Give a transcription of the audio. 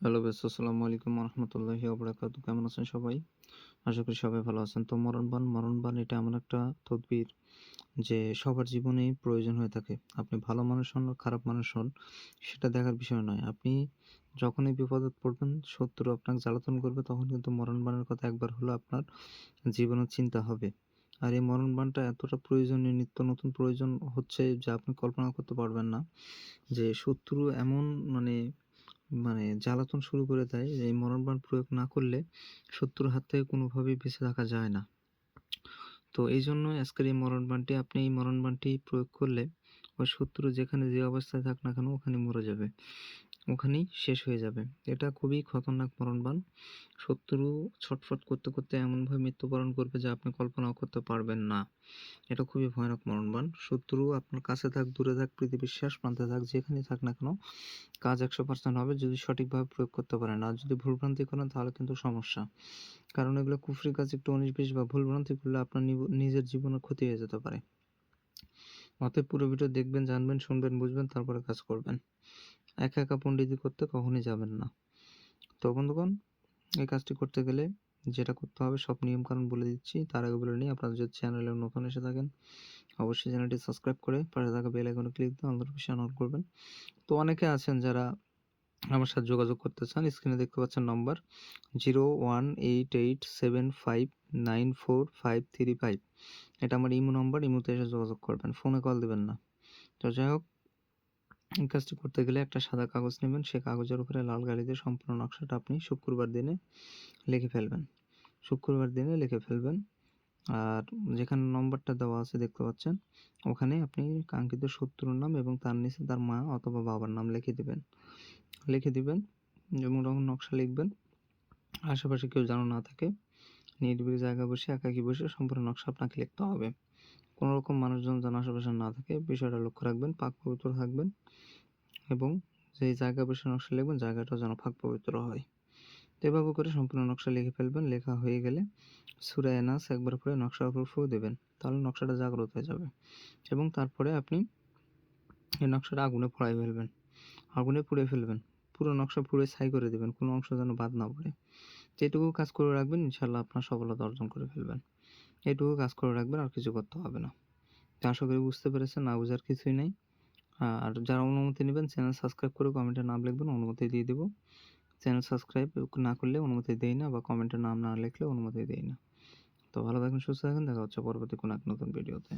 Hello base আসসালামু আলাইকুম রহমতুল্লাহি ওবরাকাত কেমন আছেন সবাই? আশা করি সবাই ভালো আছেন। তো মরণবান মরণবান এটা এমন একটা তদবির যে সবার জীবনেই প্রয়োজন হয়ে থাকে। আপনি ভালো মানুষ হন, খারাপ মানুষ হন, সেটা দেখার বিষয় নয়। আপনি যখনই বিপদে পড়বেন, শত্রু আপনাকে জ্বালাতন করবে, তখন কিন্তু মরণবানের কথা একবার হলো আপনার জীবনে চিন্তা হবে। আর এই মরণবানটা এতটা প্রয়োজনীয়, নিত্য নতুন প্রয়োজন হচ্ছে যে আপনি কল্পনা করতে পারবেন না যে শত্রু এমন মানে মানে জ্বালাতন শুরু করে দেয়, এই মরণবাণ প্রয়োগ না করলে শত্রুর হাত থেকে কোনোভাবেই বেঁচে থাকা যায় না। তো এই জন্য আজকের এই মরণবাণটি, আপনি এই মরণবাণটি প্রয়োগ করলে ওই শত্রু যেখানে যে অবস্থায় থাক না কেন ওখানে মরে যাবে। ওখানেই শেষ হয়ে যাবে। এটা খুবই খতরনাক মরণবাণ। শত্রু ছটফট করতে করতে এমনভাবে মৃত্যুবরণ করবে যা আপনি কল্পনাও করতে পারবেন না। এটা খুবই ভয়ানক মরণবাণ। শত্রু আপনার কাছে থাক, দূরে থাক, পৃথিবীর শেষ প্রান্তে থাক, যেখানেই থাক না কেন, কাজ একশো পার্সেন্ট হবে যদি সঠিকভাবে প্রয়োগ করতে পারেন। আর যদি ভুলভ্রান্তি করেন, তাহলে কিন্তু সমস্যা। কারণ এগুলো কুফরি কাজ একটু উনিশ বা ভুলভ্রান্তি করলে আপনার নিজের জীবনের ক্ষতি হয়ে যেতে পারে। অতএব পুরো ভিডিও দেখবেন, জানবেন, শুনবেন, বুঝবেন, তারপরে কাজ করবেন। একা একা পণ্ডিতি করতে কখনই যাবেন না। তো বন্ধুগণ, এই কাজটি করতে গেলে যেটা করতে হবে, সব নিয়ম কারণ বলে দিচ্ছি। তার আগে বলে নিই, আপনারা যদি চ্যানেলে নতুন এসে থাকেন, অবশ্যই চ্যানেলটি সাবস্ক্রাইব করে পাশে থাকা বেল আইকনে ক্লিক দিয়ে নোটিফিকেশন অন করবেন। তো অনেকে আছেন যারা আমার সাথে যোগাযোগ করতে চান, স্ক্রিনে দেখতে পাচ্ছেন number zero one eight eight seven five nine four five three five. এটা আমার ইমো নম্বর, ইমোতে এসে যোগাযোগ করবেন, ফোনে কল দেবেন না। তো যাই হোক এই কাজটি করতে গেলে একটা সাদা কাগজ নেবেন। সে কাগজের উপরে লাল গাড়িতে সম্পূর্ণ নকশাটা আপনি শুক্রবার দিনে লিখে ফেলবেন। শুক্রবার দিনে লিখে ফেলবেন। আর যেখানে নম্বরটা দেওয়া আছে দেখতে পাচ্ছেন, ওখানে আপনি কাঙ্ক্ষিত শত্রুর নাম এবং তার নিচে তার মা অথবা বাবার নাম লিখে দিবেন। লিখে দিবেন এবং তখন নকশা লিখবেন, আশেপাশে কেউ যেন না থাকে নিরিবিলি জায়গায় বসে, একাকি বসে সম্পূর্ণ নকশা আপনাকে লিখতে হবে। কোনো রকম মানুষজন যেন আশেপাশে না থাকে, বিষয়টা লক্ষ্য রাখবেন, পাক পবিত্র থাকবেন এবং যেই জায়গায় বসে নকশা লিখবেন, জায়গাটাও যেন ফাঁক পবিত্র হয়। এভাবে করে সম্পূর্ণ নকশা লিখে ফেলবেন, লেখা হয়ে গেলে সুরা এনাস একবার পরে নকশার উপর ফু দেবেন, তাহলে নকশাটা জাগ্রত হয়ে যাবে এবং তারপরে আপনি এই নকশাটা আগুনে পোড়াই ফেলবেন। আগুনে পুড়ে ফেলবেন, পুরো নকশা পুড়ে ছাই করে দেবেন, কোনো অংশ যেন বাদ না পড়ে। যেটুকু কাজ করে রাখবেন, ইনশাল্লাহ আপনার সফলতা অর্জন করে ফেলবেন। এটুকু কাজ করে রাখবেন, আর কিছু করতে হবে না। তো আশা করি বুঝতে পেরেছেন, না বোঝার কিছুই নেই। আর যারা অনুমতি নেবেন, চ্যানেল সাবস্ক্রাইব করে কমেন্টে নাম লিখবেন, অনুমতি দিয়ে দেবো। চ্যানেল সাবস্ক্রাইব না করলে অনুমতি দেই না, বা কমেন্টে নাম না লিখলে অনুমতি দেই না। তো ভালো থাকবেন, সুস্থ থাকেন দেখা হচ্ছে পরবর্তী কোনো এক নতুন ভিডিওতে।